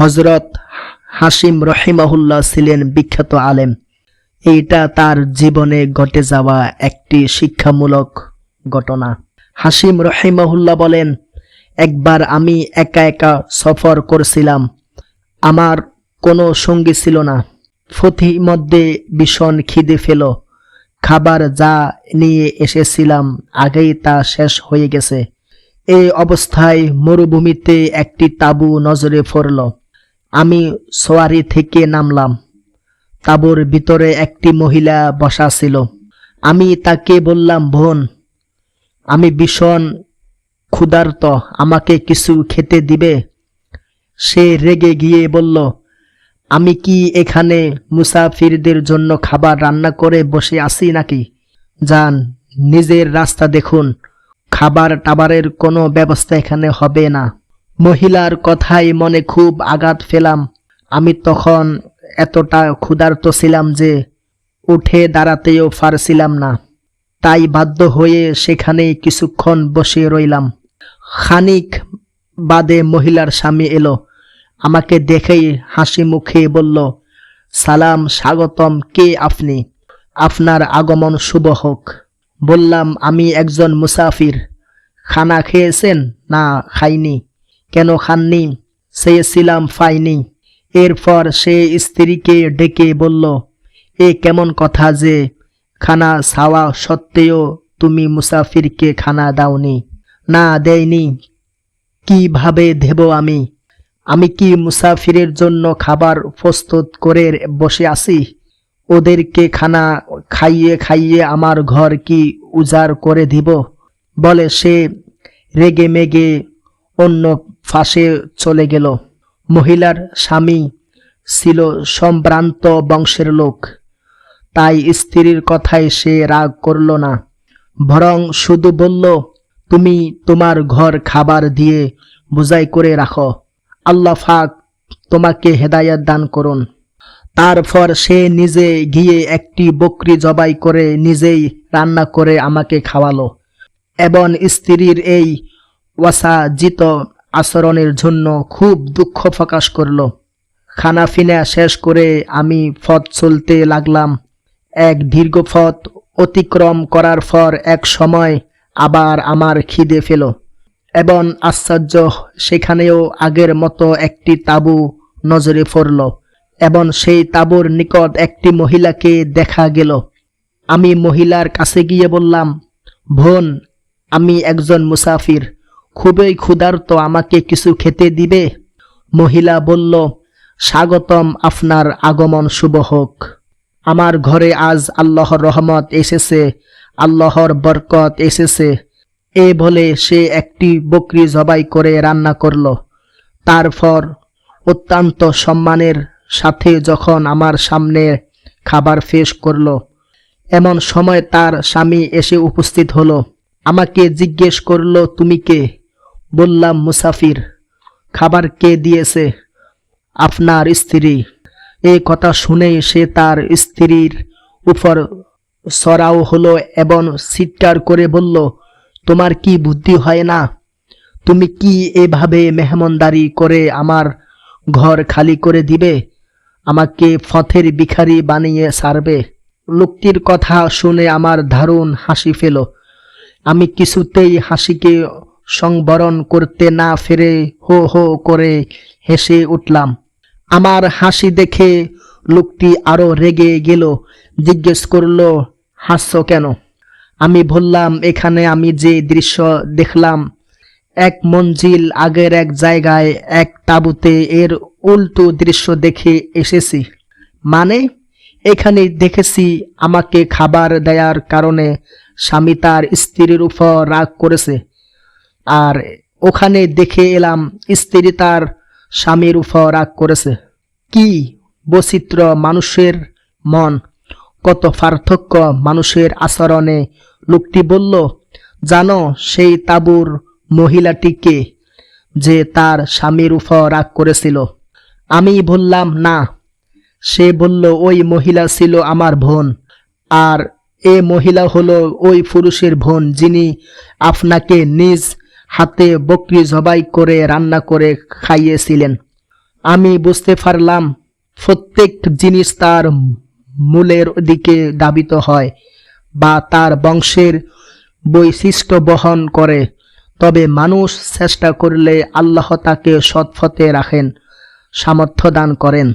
হজরত হাসিম রহিমাহুল্লাহ ছিলেন বিখ্যাত আলেম। এইটা তার জীবনে ঘটে যাওয়া একটি শিক্ষামূলক ঘটনা। হাসিম রহিমাহুল্লাহ বলেন, একবার আমি একা একা সফর করছিলাম। আমার কোনো সঙ্গী ছিল না। ফথি মধ্যে ভীষণ খিদে ফেল খাবার যা নিয়ে এসেছিলাম আগেই তা শেষ হয়ে গেছে। এই অবস্থায় মরুভূমিতে একটি তাঁবু নজরে পড়ল। আমি সোয়ারি থেকে নামলাম। তাঁবুর ভিতরে একটি মহিলা বসা ছিল। আমি তাকে বললাম, বোন, আমি ভীষণ ক্ষুধার্ত, আমাকে কিছু খেতে দিবে? সে রেগে গিয়ে বলল, আমি কি এখানে মুসাফিরদের জন্য খাবার রান্না করে বসে আছি নাকি? যান, নিজের রাস্তা দেখুন। খাবার টাবারের কোনো ব্যবস্থা এখানে হবে না। মহিলার কথাই মনে খুব আঘাত ফেলাম আমি তখন এতটা ক্ষুধার্ত ছিলাম যে উঠে দাঁড়াতেও পারছিলাম না। তাই বাধ্য হয়ে সেখানে কিছুক্ষণ বসে রইলাম। খানিক বাদে মহিলার স্বামী এলো। আমাকে দেখেই হাসি মুখে বলল, সালাম, স্বাগতম, কে আপনি? আপনার আগমন শুভ হোক। বললাম, আমি একজন মুসাফির। খানা খেয়েছেন? না, খাইনি। কেন খাননি? চেয়েছিলাম পাইনি এরপর সে স্ত্রীকে ডেকে বলল, এ কেমন কথা যে খানা ছাওয়া সত্ত্বেও তুমি মুসাফিরকে খানা দাওনি। না দেয়নি। কীভাবে দেব আমি? আমি কি মুসাফিরের জন্য খাবার প্রস্তুত করে বসে আছি? ওদেরকে খানা খাইয়ে খাইয়ে আমার ঘর কি উজাড় করে দিব? বলে সে রেগে মেগে অন্য ফাঁসে চলে গেল। মহিলার স্বামী ছিল সম্ভ্রান্ত বংশের লোক। তাই স্ত্রীর কথায় সে রাগ করল না। বরং শুধু বলল, তুমি তোমার ঘর খাবার দিয়ে বোঝাই করে রাখো। আল্লাহ ফাক তোমাকে হেদায়াত দান করুন। তারপর সে নিজে গিয়ে একটি বকরি জবাই করে নিজেই রান্না করে আমাকে খাওয়ালো। এবং স্ত্রীর এই ওয়াসাজিত আচরণের জন্য খুব দুঃখ প্রকাশ করল। খানা ফিনা শেষ করে আমি পথ চলতে লাগলাম। এক দীর্ঘ পথ অতিক্রম করার পর এক সময় আবার আমার খিদে ফেল এবং আশ্চর্য, সেখানেও আগের মতো একটি তাঁবু নজরে পড়ল এবং সেই তাঁবুর নিকট একটি মহিলাকে দেখা গেল। আমি মহিলার কাছে গিয়ে বললাম, বোন, আমি একজন মুসাফির। খুবই ক্ষুধার্ত আমাকে কিছু খেতে দিবে? মহিলা বলল, স্বাগতম আপনার আগমন শুভ হোক। আমার ঘরে আজ আল্লাহর রহমত এসেছে, আল্লাহর বরকত এসেছে। এ বলে সে একটি বকরি জবাই করে রান্না করল। তারপর অত্যন্ত সম্মানের সাথে যখন আমার সামনে খাবার পেশ করল, এমন সময় তার স্বামী এসে উপস্থিত হলো। আমাকে জিজ্ঞেস করল, তুমি কে? বললাম, মুসাফির, খাবার কে দিয়েছে আপনার স্ত্রী? এই কথা শুনেই সে তার স্ত্রীর উপর সরাও হলো এবং চিৎকার করে বলল, তোমার কি বুদ্ধি হয় না? তুমি কি এভাবে মেহমানদারি করে আমার ঘর খালি করে দিবে? আমাকে ফথের ভিখারি বানিয়ে সারবে? লোকটির কথা শুনে আমার দারুণ হাসি ফেল। আমি কিছুতেই হাসিকে সংবরণ করতে না ফেরে হো হো করে হেসে উঠলাম। আমার হাসি দেখে লোকটি আরও রেগে গেল, জিজ্ঞেস করল, হাসছ কেন? আমি বললাম, এখানে আমি যে দৃশ্য দেখলাম, এক মঞ্জিল আগের এক জায়গায়, এক তাঁবুতে এর উল্টো দৃশ্য দেখে এসেছি। মানে এখানে দেখেছি আমাকে খাবার দেয়ার কারণে স্বামী তার স্ত্রীর উপর রাগ করেছে। আর ওখানে দেখে এলাম স্ত্রী তার স্বামীর উপর রাগ করেছে। কি বৈচিত্র্য মানুষের মন। কত পার্থক্য মানুষের আচরণে। লোকটি বলল, জানো সেই তাবুর মহিলাটিকে যে তার স্বামীর উপর রাগ করেছিল? আমি বললাম, না। সে বলল, ওই মহিলা ছিল আমার বোন। আর এ মহিলা হলো ওই পুরুষের বোন যিনি আপনাকে নিজ হাতে বকরি জবাই করে রান্না করে খাইয়েছিলেন। আমি বুঝতে পারলাম, প্রত্যেক জিনিস তার মূলের দিকে দাবিত হয় বা তার বংশের বৈশিষ্ট্য বহন করে। তবে মানুষ চেষ্টা করলে আল্লাহ তাকে সৎফতে রাখেন, সামর্থ্য দান করেন।